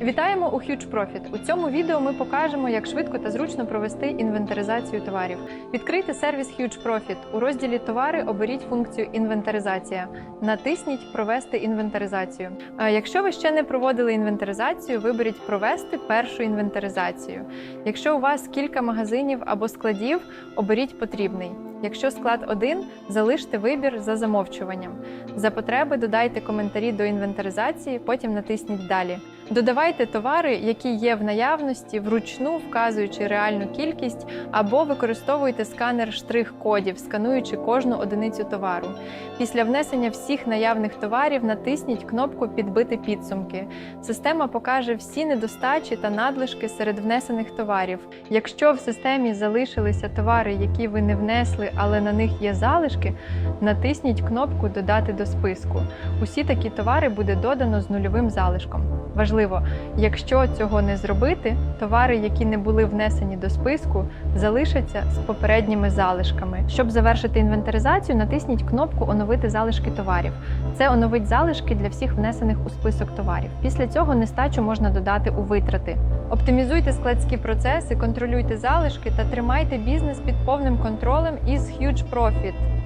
Вітаємо у Huge Profit. У цьому відео ми покажемо, як швидко та зручно провести інвентаризацію товарів. Відкрийте сервіс Huge Profit. У розділі Товари оберіть функцію Інвентаризація. Натисніть Провести інвентаризацію. Якщо ви ще не проводили інвентаризацію, виберіть Провести першу інвентаризацію. Якщо у вас кілька магазинів або складів, оберіть потрібний. Якщо склад один, залиште вибір за замовчуванням. За потреби додайте коментарі до інвентаризації, потім натисніть Далі. Додавайте товари, які є в наявності, вручну вказуючи реальну кількість, або використовуйте сканер штрих-кодів, скануючи кожну одиницю товару. Після внесення всіх наявних товарів натисніть кнопку Підбити підсумки. Система покаже всі недостачі та надлишки серед внесених товарів. Якщо в системі залишилися товари, які ви не внесли, але на них є залишки, натисніть кнопку Додати до списку. Усі такі товари буде додано з нульовим залишком. Важливо, якщо цього не зробити, товари, які не були внесені до списку, залишаться з попередніми залишками. Щоб завершити інвентаризацію, натисніть кнопку Оновити залишки товарів. Це оновить залишки для всіх внесених у список товарів. Після цього нестачу можна додати у витрати. Оптимізуйте складські процеси, контролюйте залишки та тримайте бізнес під повним контролем із Huge Profit.